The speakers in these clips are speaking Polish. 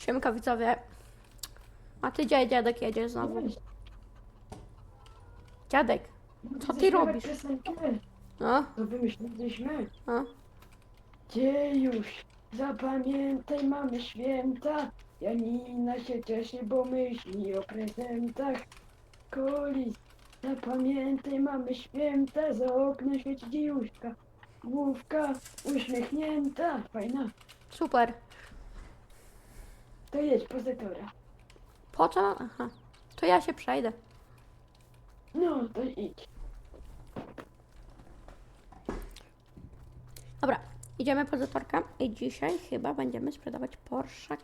Siemka widzowie. A ty gdzie dziadek jedziesz znowu? Dziadek, Co ty robisz? no, To wymyśliliśmy. no. Gdzie już? Zapamiętaj, mamy święta. Janina się cieszy, bo myśli o prezentach. Kolis, zapamiętaj, mamy święta. Za oknem świeci dziejuszka. Główka uśmiechnięta. Fajna. Super. To jedź pozytora. Po co? Aha. To ja się przejdę. No, to idź. Dobra, idziemy po zatorkę i dzisiaj chyba będziemy sprzedawać Porsche.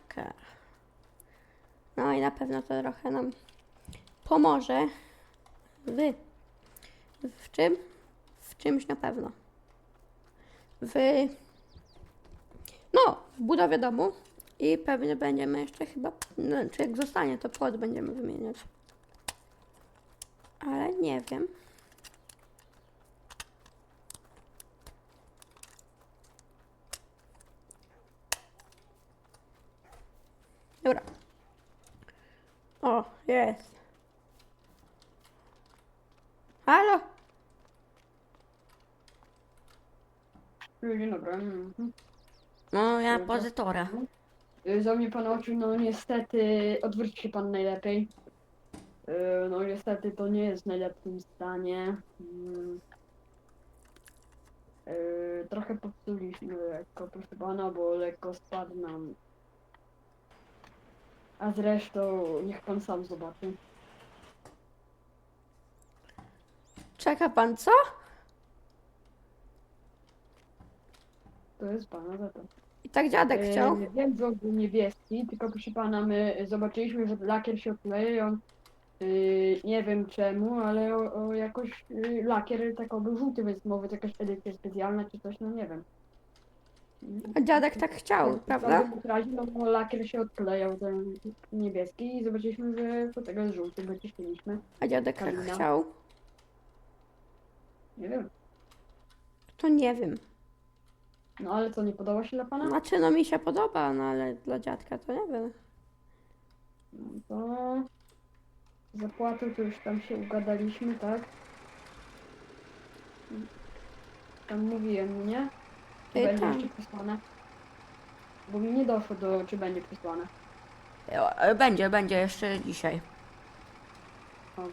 No i na pewno to trochę nam pomoże w, w czym? W czymś na pewno. W no, w budowie domu i pewnie będziemy jeszcze chyba, no, czy jak zostanie to płot będziemy wymieniać. Ale nie wiem. Dobra. O, jest. Halo? Dzień dobry. No, ja pozytora. Y, Za mnie pan oczu, no niestety, odwróć się pan najlepiej. Y, No niestety to nie jest w najlepszym stanie. Mm. Y, Trochę popsuliśmy lekko, proszę pana, bo lekko spadł nam. A zresztą niech pan sam zobaczy. Czeka pan, co? To jest pana za to. I tak dziadek chciał. Wiem, że on był niebieski, tylko proszę pana, my zobaczyliśmy, że lakier się odkleja i on y, nie wiem czemu, ale o, o jakoś y, lakier tak był żółty, więc może to jakaś edycja specjalna czy coś, no nie wiem. A dziadek tak chciał, W prawda? każdym razie, no bo lakier się odklejał ten niebieski i zobaczyliśmy, że to tego jest żółty, bo cieszyliśmy. A dziadek tak chciał. Nie wiem. To nie wiem. No ale co, nie podoba się dla pana? Znaczy, no mi się podoba, no ale dla dziadka to nie wiem. No to zapłatę to już tam się ugadaliśmy, tak? Tam mówiłem, nie? Czy Ej, będzie tak. jeszcze przesłane? Bo mi nie doszło do, czy będzie przesłane. E, Będzie, będzie jeszcze dzisiaj. Dobrze.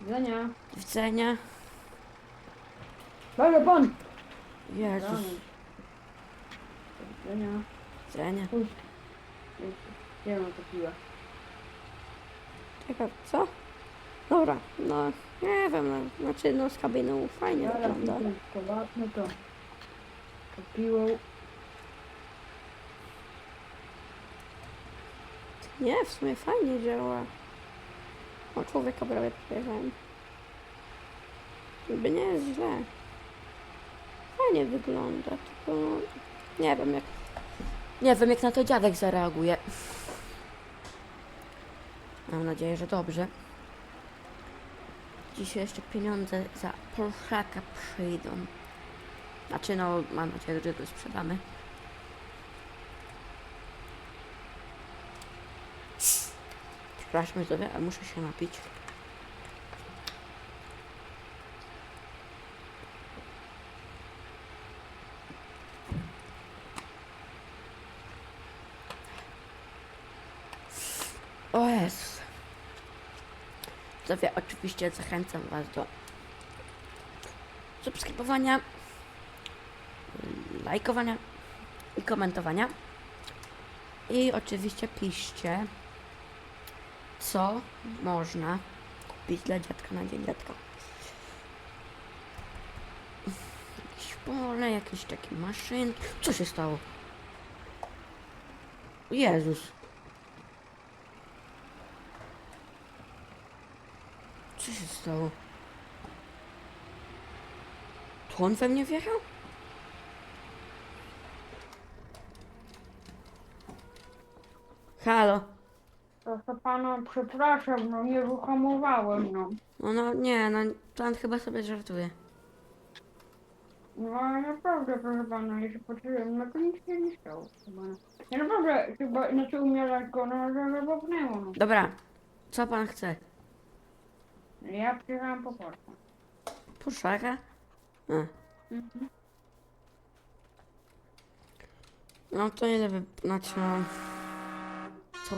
Widzenia. Do widzenia. Dobra, bon! Jezus. Do widzenia. Widzenia. Pójdź. Nie wiem, to piłę. Czekaj, co? Dobra, no nie wiem, no, znaczy no z kabiną fajnie Ja wygląda. razem to ładne to. To piłą. Nie, w sumie fajnie działa. O, człowieka prawie przejechałem. Jakby nie jest źle. Fajnie wygląda, tylko nie wiem jak... Nie wiem jak na to dziadek zareaguje. Mam nadzieję, że dobrze. Dzisiaj jeszcze pieniądze za Polszaka przyjdą. Znaczy no, mam nadzieję, że go sprzedamy. Przepraszam widzowie, ale muszę się napić. O Jezus. Widzowie, oczywiście zachęcam Was do subskrybowania, lajkowania i komentowania. I oczywiście piszcie, co można kupić dla dziadka na dzień dziadka. Jakieś pole, jakieś takie maszynki. Co się stało? Jezus. Się stało? To on we mnie wjechał? Halo. Proszę pana, przepraszam, no nie wyhamowałem, no. No, no nie, no pan chyba sobie żartuje. No ale naprawdę, proszę pana, jeśli patrzyłem, no to nic się nie stało. Chyba. Ja naprawdę, chyba, znaczy umierać go, no, że popchnęło, no. Dobra, co pan chce? Ja przyjechałam po Polsce. Puszaka? A, Mhm. no to ile wy... Znaczy. Co?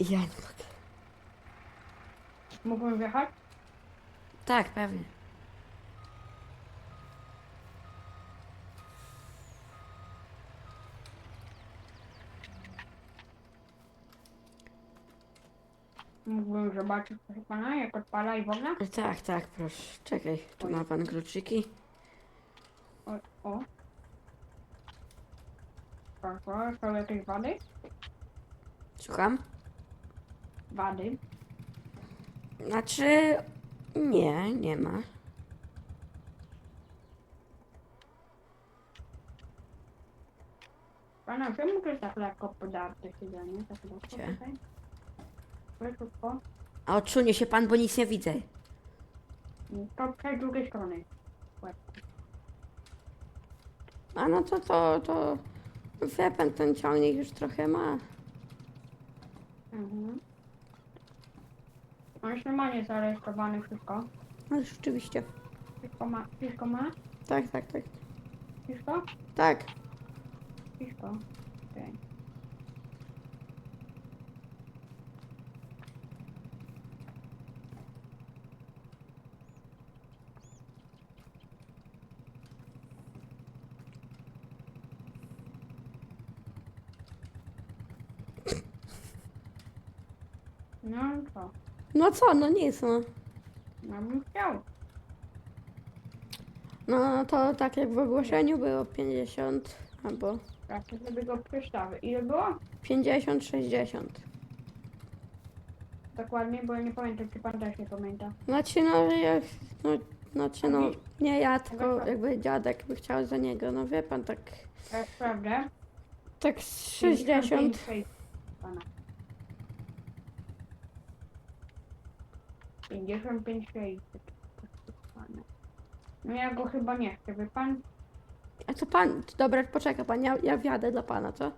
Ja nie mogę. Mógłbym wjechać? Tak, pewnie. Mógłbym zobaczyć, proszę pana, jak odpala i w ogóle? Tak, tak, proszę. Czekaj, tu ma pan kluczyki. O, o. Proszę, są jakieś wady? Słucham? Wady. Znaczy... Nie, nie ma. Pana, czemu to jest tak lekko podarte siedzenie? Tak lekko Gdzie? tutaj? A odsunie się pan, bo nic nie widzę. To z drugiej strony. A no to, to, to... Wie pan, ten ciągnik już trochę ma. Mhm. On jest normalnie zarejestrowany wszystko. No rzeczywiście. Wszystko ma, wszystko ma? Tak, tak, tak. Wszystko? Tak. Wszystko. Okej. No i co? No co, no nic, no. Ja bym chciał. No to tak jak w ogłoszeniu było 50 albo chcę sobie go przestawię. Ile było? 50, 60. Dokładnie, bo ja nie pamiętam, czy pan też nie pamięta. Znaczy no, jak, no, znaczy no, nie ja, tylko jakby dziadek by chciał za niego, no wie pan, tak, Tak, prawda? tak z 60. 55 pana. 55 600. No ja go chyba nie chcę, wie pan? A to pan, dobra, poczeka pan, ja, ja wjadę dla pana, co?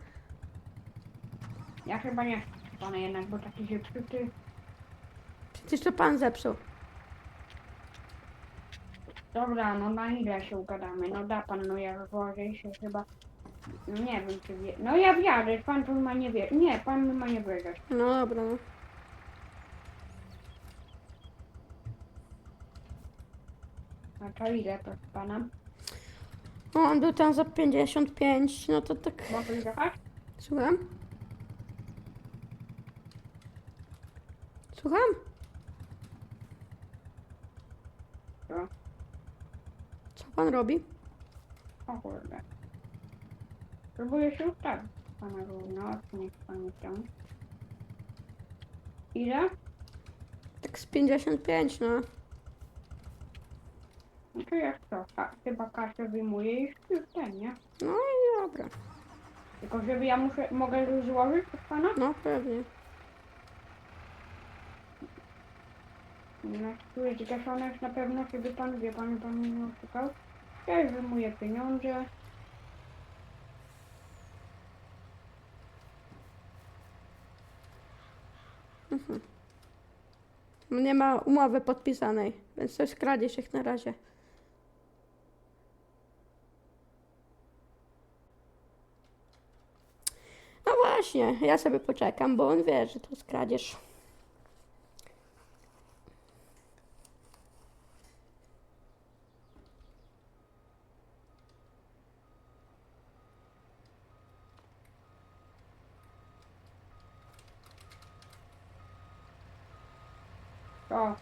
Ja chyba nie chcę pana jednak, bo taki się przyty. Przecież to pan zepsuł. Dobra, no na ile się ugadamy? No da pan, no ja złożę się chyba. No nie wiem czy wie. No ja wjadę, pan tu ma nie wie. Nie, pan ma nie wjeżdżać. No dobra, no. A to ile proszę pana? No, on był tam za 55, no to tak, Mogę wjechać? słucham? Słucham? Co? Co pan robi? O kurde. Próbuję się ustawić pana równo, niech pan chciał. Ile? Tak z 55, no. No to jak to? A, chyba kasę wyjmuję i już ten, nie? No i dobra, Tylko żeby ja muszę, mogę już złożyć od pana? no pewnie. No, tu jest zgaszone już na pewno, kiedy pan wie, pan pan mnie oszukał. Ja już wyjmuję pieniądze. Nie ma umowy podpisanej, więc to jest kradzież jak na razie. No właśnie, ja sobie poczekam, bo on wie, że to jest kradzież. To.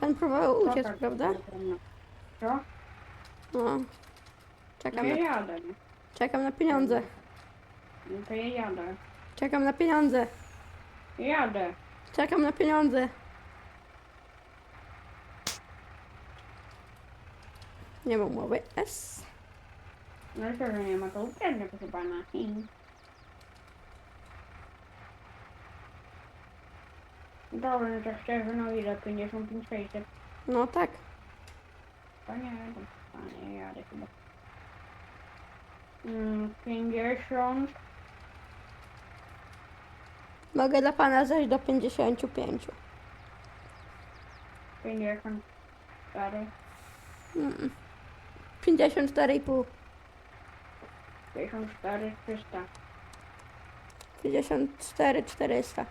Pan próbował uciec, tak prawda? Co? No. No Czekam ja na, jadę, czekam na pieniądze. No to ja jadę. Czekam na pieniądze. Jadę. Czekam na pieniądze. Nie ma umowy. S. No to, że nie ma to uprzednio, proszę pana. Hmm. Dobra, no to szczerze, no ile? 55, 600. No tak. To nie wiem, a nie jadę chyba. Mm, 50, Mogę dla pana zejść do 55. 54, Mm. 54,5. 54, 300, 54, 400.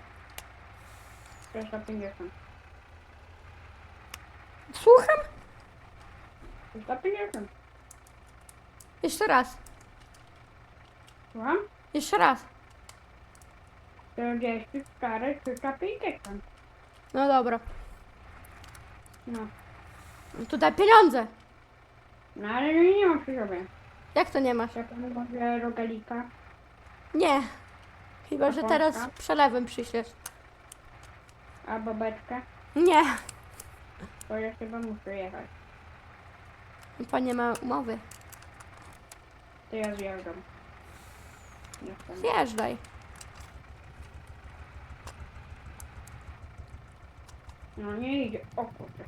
350, Słucham? 350. Jeszcze raz. Słucham? Jeszcze raz. 44, 350. No dobra. No. Tutaj pieniądze. No ale nie, mam przy sobie. Jak to nie masz? Panu może rogalika. Nie. Chyba, że teraz przelewem przyślesz. A babeczkę? Nie. To ja chyba muszę jechać. Pan nie ma umowy. To ja zjeżdżam. Jestem. Zjeżdżaj. No nie idzie. O kurde.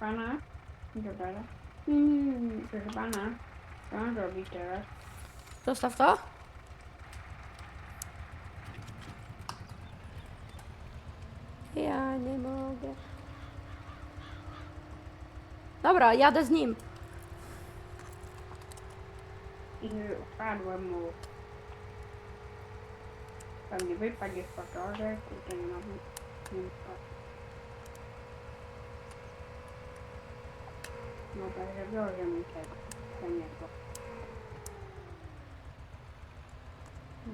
Pana? Dobra. Mm, proszę pana. Co mam zrobić teraz? Zostaw to. Ja nie mogę. Dobra, jadę z nim. I upadłem mu. Pewnie wypadł jest motorze, kurde nie mam. Wpadł. Dobra, mi tego. Do niego. No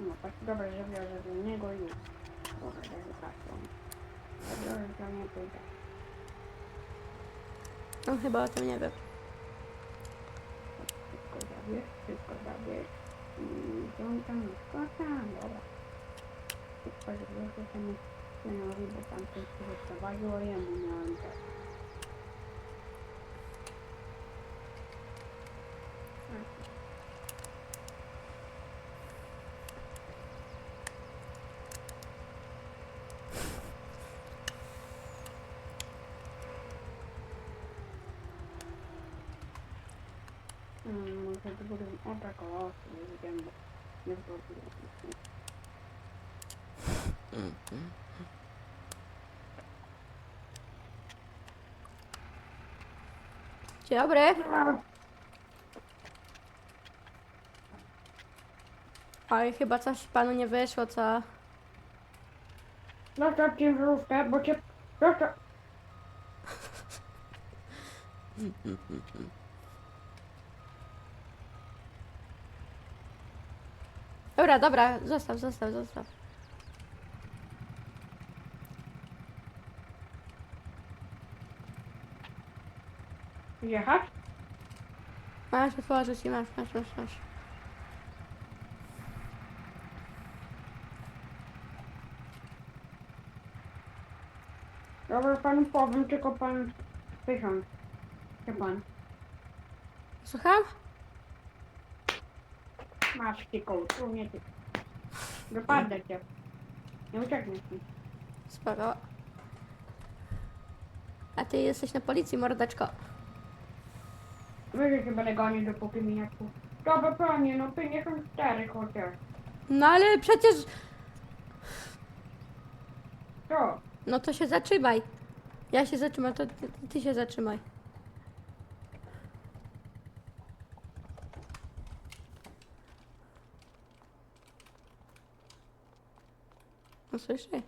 No tak, dobra, zabiorę do niego i już. Dobra, ja wypadłem. Zabiorę do i tak. On chyba o tym nie wie. Szybko zabierz, szybko zabierz. Mm, to on tam to tam, dobra. Szybko zabierz, to temu synowi, bo tam coś się wyprowadziło, a jemu miałem tak. Mm, może to będę, o tak, o, nie wiem, bo nie zrobiłem. Dzień dobry. Oj, chyba coś panu nie wyszło, co? Zostaw ciężarówkę, bo cię... Zostaw... Dobra, dobra, zostaw, zostaw, zostaw. Jechać? Masz otworzyć i masz, masz, masz, masz. Dobra, panu powiem, tylko pan... Tysiąc. Gdzie pan? Słucham? Masz tylko, tu nie ty. Cię. Nie uciekniesz mi. Spoko. A ty jesteś na policji, mordeczko. Wyżej się będę gonić dopóki mi nie tu. Dobra, panie, no 54 chociaż. No ale przecież... Co? No to się zatrzymaj. Ja się zatrzymam, to ty, ty się zatrzymaj. No słyszy?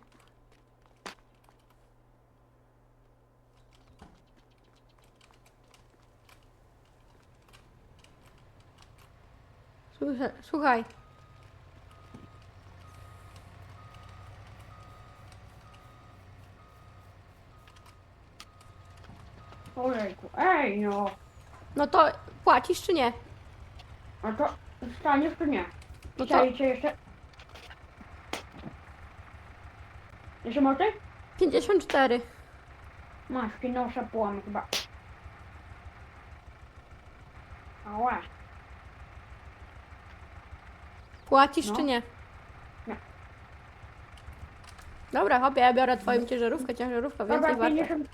Słuchaj, słuchaj. Ojejku, ej no. No to płacisz czy nie? A to staniesz czy nie? No to Chcieliście jeszcze? Jeszcze mocy? 54. Masz, kinosa połamy chyba. Ała. Płacisz No. czy nie? Dobra, hopie, ja biorę twoją ciężarówkę, ciężarówka więcej Dobra, warta. 50...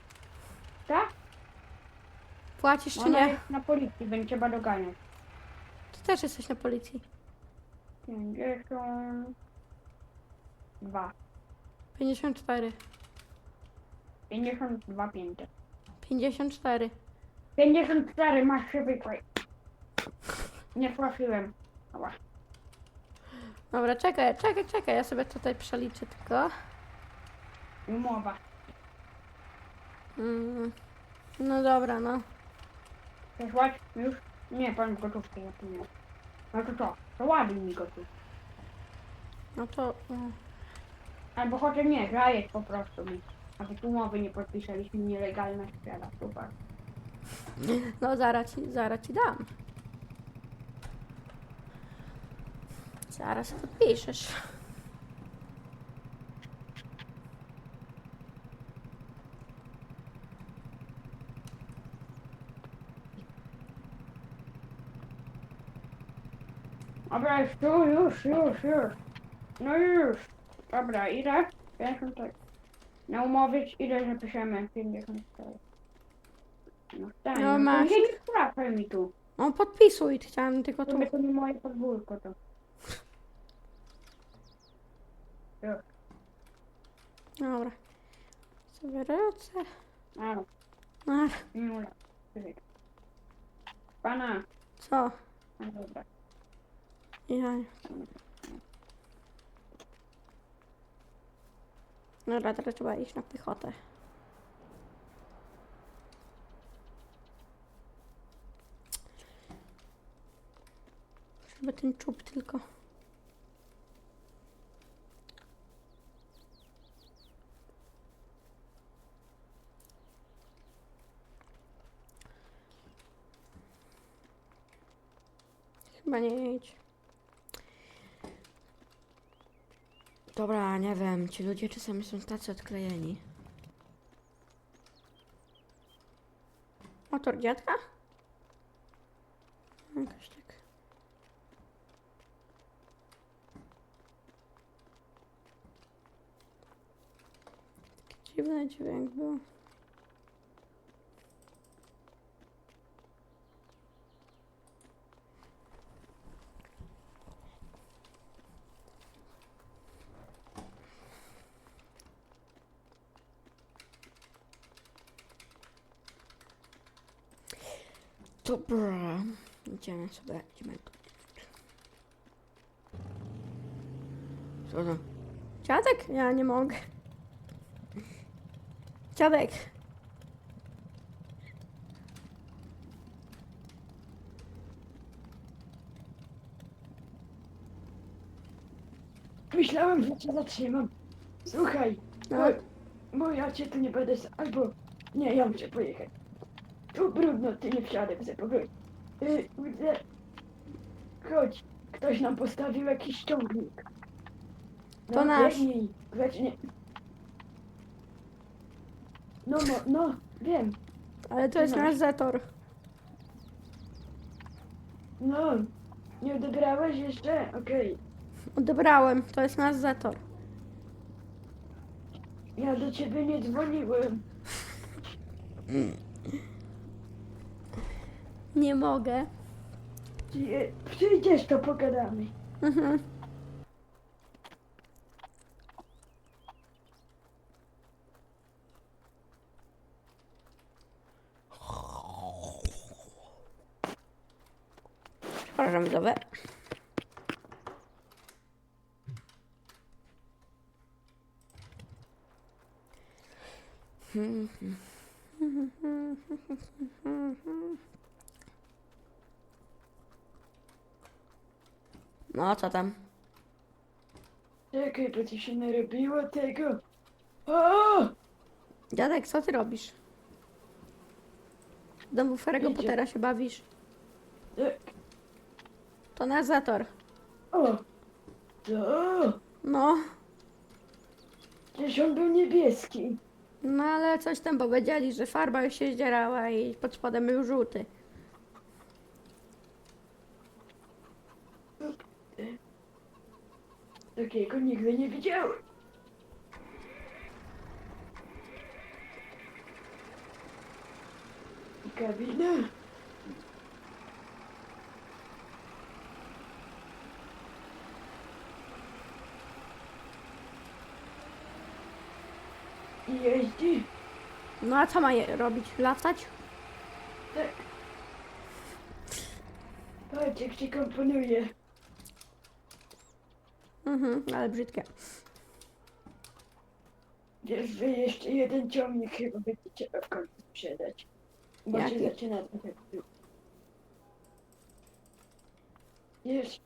Tak? Płacisz czy Ona nie? jest na policji, będzie trzeba doganiać. Ty też jesteś na policji. 52. 54. 52 500. 54. 54 masz się wykład. Nie trafiłem. Dobra. Dobra, czekaj, czekaj, czekaj, ja sobie tutaj przeliczę tylko. Umowa. Mm. No dobra, no. Przesłać już? Nie, pan gotówkę zapomniał. No to co? To ładuj mi gotów. No to... mm. Albo chociaż nie, zajesz po prostu mi. Nawet umowy nie podpisaliśmy, nielegalna sprawa. Super. No zaraz ci, zaraz ci dam. Zaraz podpiszesz. Dobra, już tu, już, już, już. No już. Dobra, ile? 50 tak. Na umowie ile zapiszemy? 54. No tak, No no, masz. to nie mi tu. No podpisuj, chciałam tylko To, tu. to nie moje podwórko to. Dobra. Sobie ręce. A, A, dobra. Pana. co? No dobra. Ja. Dobra, teraz trzeba iść na piechotę. Żeby ten czub tylko. Chyba nie idź. Dobra, nie wiem, ci ludzie czasami są tacy odklejeni. Motor dziadka? Jakoś tak. Dziwny dźwięk był. Dobra. Idziemy sobie, idziemy. Co to? Dziadek? Ja nie mogę. Dziadek. Myślałem, że cię zatrzymam. Słuchaj, No. bo, bo ja cię tu nie będę... s- Albo... Nie, ja muszę pojechać. Tu brudno, ty nie wsiadaj, zapowiem. Yy, widzę... Chodź, ktoś nam postawił jakiś ciągnik. To nasz. biegnij. No, no, no, wiem. Ale to jest No. nasz zator. No, nie odebrałeś jeszcze? Okej. Odebrałem, to jest nasz zator. Ja do ciebie nie dzwoniłem. Nie mogę. Ty, Przyjdziesz, to pogadamy. Mhm. Przepraszam, widzowie. No, co tam? Czekaj, bo ci się narobiło tego. O! Dziadek, co ty robisz? W domu Ferego Idzie. Pottera się bawisz. Tak. To nasz zator. O! To! No, Przecież on był niebieski. no ale coś tam powiedzieli, że farba już się zdzierała i pod spodem był żółty. Takiego nigdy nie widziałem. Kabina. I jeździ. No a co ma je robić? Latać? Tak. Patrz jak się komponuje. Mhm, ale brzydkie. Wiesz, że jeszcze jeden ciągnik chyba będzie trzeba w końcu sprzedać. Bo Jaki? się zaczyna trochę. Wiesz.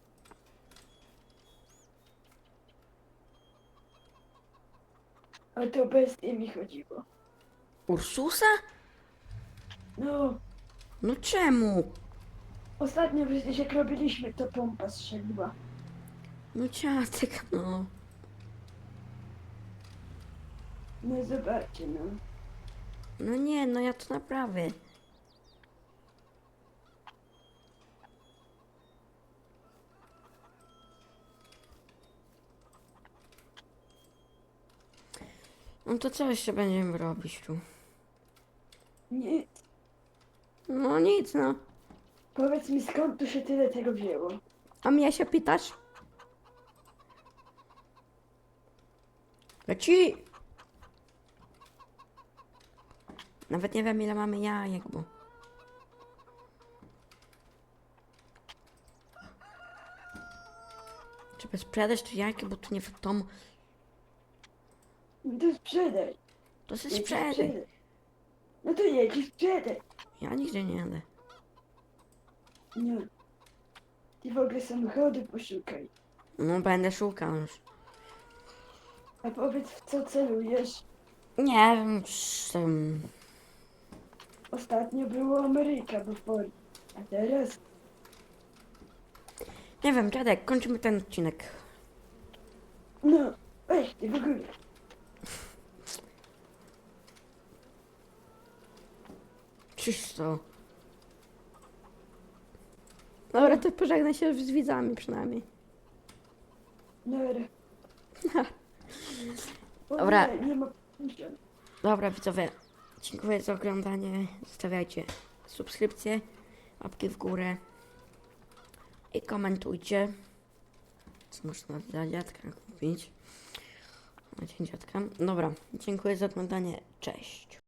O to bestię mi chodziło. Ursusa? No, No czemu? ostatnio przecież jak robiliśmy, to pompa strzeliła. No ciatek, no. No zobaczcie, no. No nie, no ja to naprawię. No to co jeszcze będziemy robić tu? Nie, No nic, no. powiedz mi skąd tu się tyle tego wzięło? A mnie się pytasz? Leci! Nawet nie wiem ile mamy jajek, bo... Trzeba sprzedać te jajka, bo tu nie wiadomo. No to sprzedaj. To się sprzedaj. No to jedź sprzedaj. Ja nigdzie nie jadę. No. Ty w ogóle samochodu poszukaj. No będę szukał już. A powiedz w co celujesz? Nie wiem, tam... Ostatnio było Ameryka, bo. A teraz? Nie wiem, dziadek, kończymy ten odcinek. No, weź ty w ogóle. Czysto. Dobra, to pożegnaj się z widzami przynajmniej. Nara. O Dobra. Nie, nie ma... Dobra, widzowie, dziękuję za oglądanie. Zostawiajcie subskrypcje, łapki w górę i komentujcie, co można dla dziadka kupić. Dzień dziadka. Dobra, dziękuję za oglądanie. Cześć.